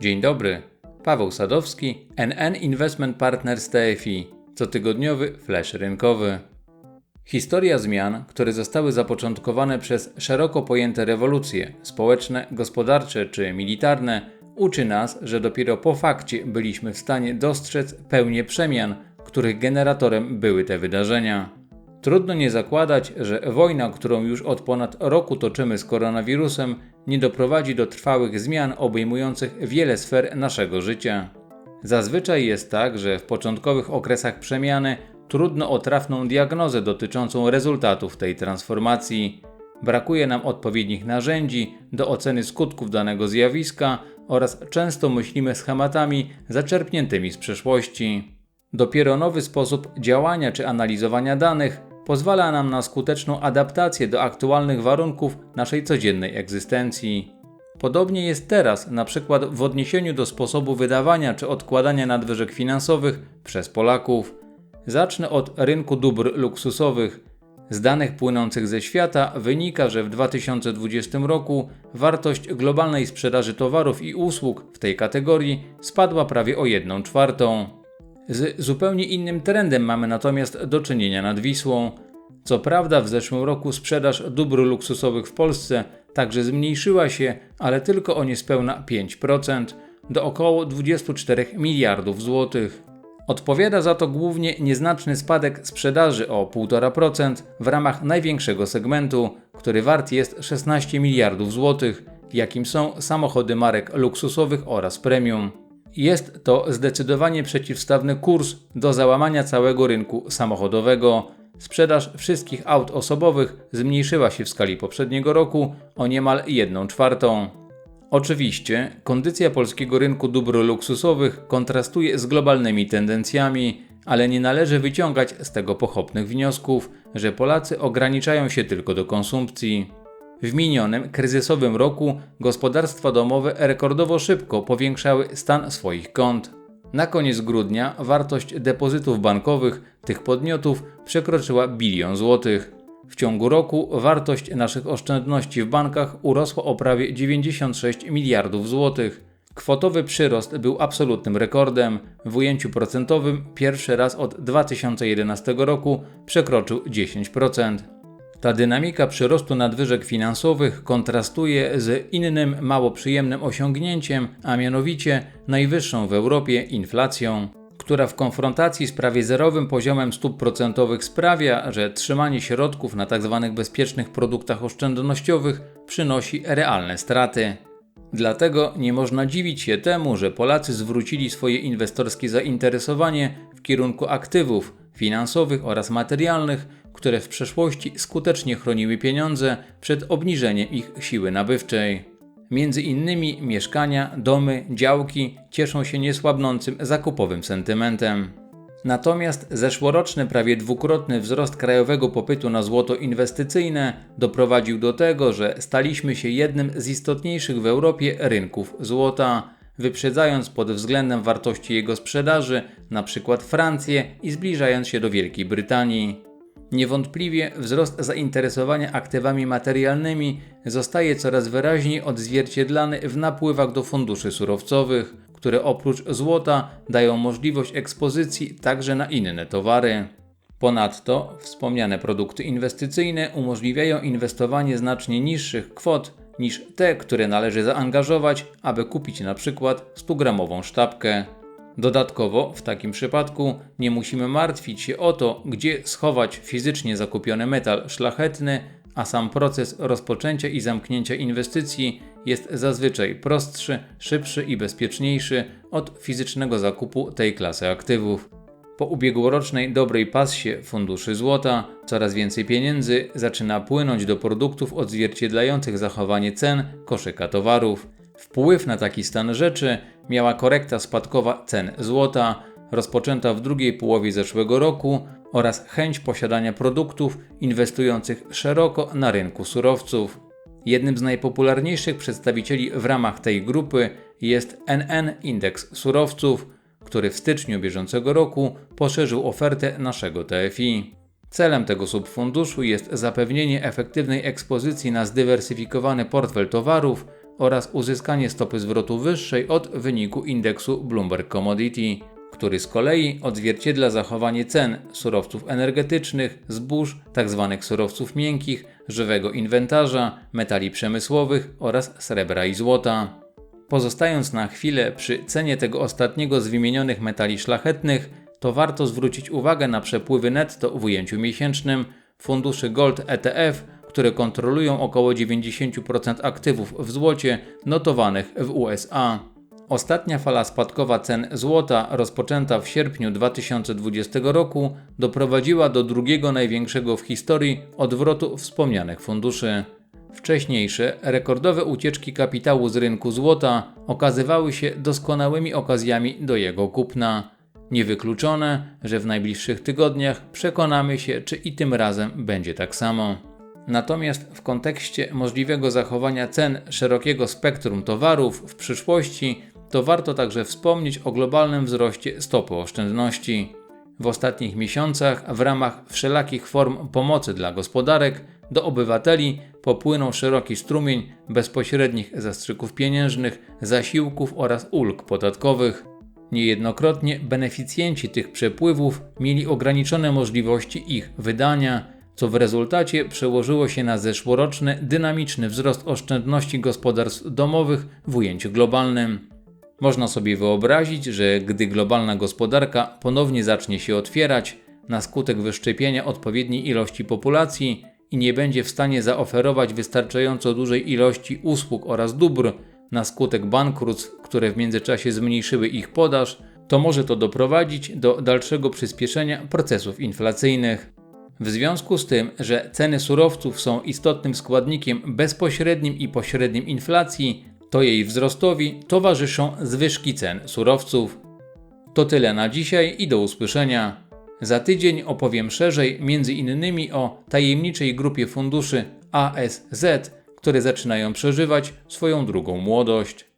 Dzień dobry. Paweł Sadowski, NN Investment Partners TFI. Cotygodniowy flash rynkowy. Historia zmian, które zostały zapoczątkowane przez szeroko pojęte rewolucje społeczne, gospodarcze czy militarne, uczy nas, że dopiero po fakcie byliśmy w stanie dostrzec pełnię przemian, których generatorem były te wydarzenia. Trudno nie zakładać, że wojna, którą już od ponad roku toczymy z koronawirusem, nie doprowadzi do trwałych zmian obejmujących wiele sfer naszego życia. Zazwyczaj jest tak, że w początkowych okresach przemiany trudno o trafną diagnozę dotyczącą rezultatów tej transformacji. Brakuje nam odpowiednich narzędzi do oceny skutków danego zjawiska oraz często myślimy schematami zaczerpniętymi z przeszłości. Dopiero nowy sposób działania czy analizowania danych pozwala nam na skuteczną adaptację do aktualnych warunków naszej codziennej egzystencji. Podobnie jest teraz, na przykład w odniesieniu do sposobu wydawania czy odkładania nadwyżek finansowych przez Polaków. Zacznę od rynku dóbr luksusowych. Z danych płynących ze świata wynika, że w 2020 roku wartość globalnej sprzedaży towarów i usług w tej kategorii spadła prawie o 1 czwartą. Z zupełnie innym trendem mamy natomiast do czynienia nad Wisłą. Co prawda w zeszłym roku sprzedaż dóbr luksusowych w Polsce także zmniejszyła się, ale tylko o niespełna 5% do około 24 miliardów złotych. Odpowiada za to głównie nieznaczny spadek sprzedaży o 1,5% w ramach największego segmentu, który wart jest 16 miliardów złotych, jakim są samochody marek luksusowych oraz premium. Jest to zdecydowanie przeciwstawny kurs do załamania całego rynku samochodowego. Sprzedaż wszystkich aut osobowych zmniejszyła się w skali poprzedniego roku o niemal 1 czwartą. Oczywiście, kondycja polskiego rynku dóbr luksusowych kontrastuje z globalnymi tendencjami, ale nie należy wyciągać z tego pochopnych wniosków, że Polacy ograniczają się tylko do konsumpcji. W minionym kryzysowym roku gospodarstwa domowe rekordowo szybko powiększały stan swoich kont. Na koniec grudnia wartość depozytów bankowych tych podmiotów przekroczyła bilion złotych. W ciągu roku wartość naszych oszczędności w bankach urosła o prawie 96 miliardów złotych. Kwotowy przyrost był absolutnym rekordem. W ujęciu procentowym pierwszy raz od 2011 roku przekroczył 10%. Ta dynamika przyrostu nadwyżek finansowych kontrastuje z innym mało przyjemnym osiągnięciem, a mianowicie najwyższą w Europie inflacją, która w konfrontacji z prawie zerowym poziomem stóp procentowych sprawia, że trzymanie środków na tzw. Tak bezpiecznych produktach oszczędnościowych przynosi realne straty. Dlatego nie można dziwić się temu, że Polacy zwrócili swoje inwestorskie zainteresowanie w kierunku aktywów finansowych oraz materialnych, które w przeszłości skutecznie chroniły pieniądze przed obniżeniem ich siły nabywczej. Między innymi mieszkania, domy, działki cieszą się niesłabnącym zakupowym sentymentem. Natomiast zeszłoroczny prawie dwukrotny wzrost krajowego popytu na złoto inwestycyjne doprowadził do tego, że staliśmy się jednym z istotniejszych w Europie rynków złota, wyprzedzając pod względem wartości jego sprzedaży np. Francję i zbliżając się do Wielkiej Brytanii. Niewątpliwie wzrost zainteresowania aktywami materialnymi zostaje coraz wyraźniej odzwierciedlany w napływach do funduszy surowcowych, które oprócz złota dają możliwość ekspozycji także na inne towary. Ponadto wspomniane produkty inwestycyjne umożliwiają inwestowanie znacznie niższych kwot niż te, które należy zaangażować, aby kupić na przykład 100-gramową sztabkę. Dodatkowo w takim przypadku nie musimy martwić się o to, gdzie schować fizycznie zakupiony metal szlachetny, a sam proces rozpoczęcia i zamknięcia inwestycji jest zazwyczaj prostszy, szybszy i bezpieczniejszy od fizycznego zakupu tej klasy aktywów. Po ubiegłorocznej dobrej passie funduszy złota coraz więcej pieniędzy zaczyna płynąć do produktów odzwierciedlających zachowanie cen koszyka towarów. Wpływ na taki stan rzeczy miała korekta spadkowa cen złota, rozpoczęta w drugiej połowie zeszłego roku oraz chęć posiadania produktów inwestujących szeroko na rynku surowców. Jednym z najpopularniejszych przedstawicieli w ramach tej grupy jest NN Indeks Surowców, który w styczniu bieżącego roku poszerzył ofertę naszego TFI. Celem tego subfunduszu jest zapewnienie efektywnej ekspozycji na zdywersyfikowany portfel towarów oraz uzyskanie stopy zwrotu wyższej od wyniku indeksu Bloomberg Commodity, który z kolei odzwierciedla zachowanie cen surowców energetycznych, zbóż, tzw. surowców miękkich, żywego inwentarza, metali przemysłowych oraz srebra i złota. Pozostając na chwilę przy cenie tego ostatniego z wymienionych metali szlachetnych, to warto zwrócić uwagę na przepływy netto w ujęciu miesięcznym funduszy Gold ETF, które kontrolują około 90% aktywów w złocie notowanych w USA. Ostatnia fala spadkowa cen złota, rozpoczęta w sierpniu 2020 roku, doprowadziła do drugiego największego w historii odwrotu wspomnianych funduszy. Wcześniejsze, rekordowe ucieczki kapitału z rynku złota okazywały się doskonałymi okazjami do jego kupna. Niewykluczone, że w najbliższych tygodniach przekonamy się, czy i tym razem będzie tak samo. Natomiast w kontekście możliwego zachowania cen szerokiego spektrum towarów w przyszłości, to warto także wspomnieć o globalnym wzroście stopy oszczędności. W ostatnich miesiącach, w ramach wszelakich form pomocy dla gospodarek, do obywateli popłynął szeroki strumień bezpośrednich zastrzyków pieniężnych, zasiłków oraz ulg podatkowych. Niejednokrotnie beneficjenci tych przepływów mieli ograniczone możliwości ich wydania, co w rezultacie przełożyło się na zeszłoroczny dynamiczny wzrost oszczędności gospodarstw domowych w ujęciu globalnym. Można sobie wyobrazić, że gdy globalna gospodarka ponownie zacznie się otwierać na skutek wyszczepienia odpowiedniej ilości populacji i nie będzie w stanie zaoferować wystarczająco dużej ilości usług oraz dóbr na skutek bankructw, które w międzyczasie zmniejszyły ich podaż, to może to doprowadzić do dalszego przyspieszenia procesów inflacyjnych. W związku z tym, że ceny surowców są istotnym składnikiem bezpośrednim i pośrednim inflacji, to jej wzrostowi towarzyszą zwyżki cen surowców. To tyle na dzisiaj i do usłyszenia. Za tydzień opowiem szerzej m.in. o tajemniczej grupie funduszy ASZ, które zaczynają przeżywać swoją drugą młodość.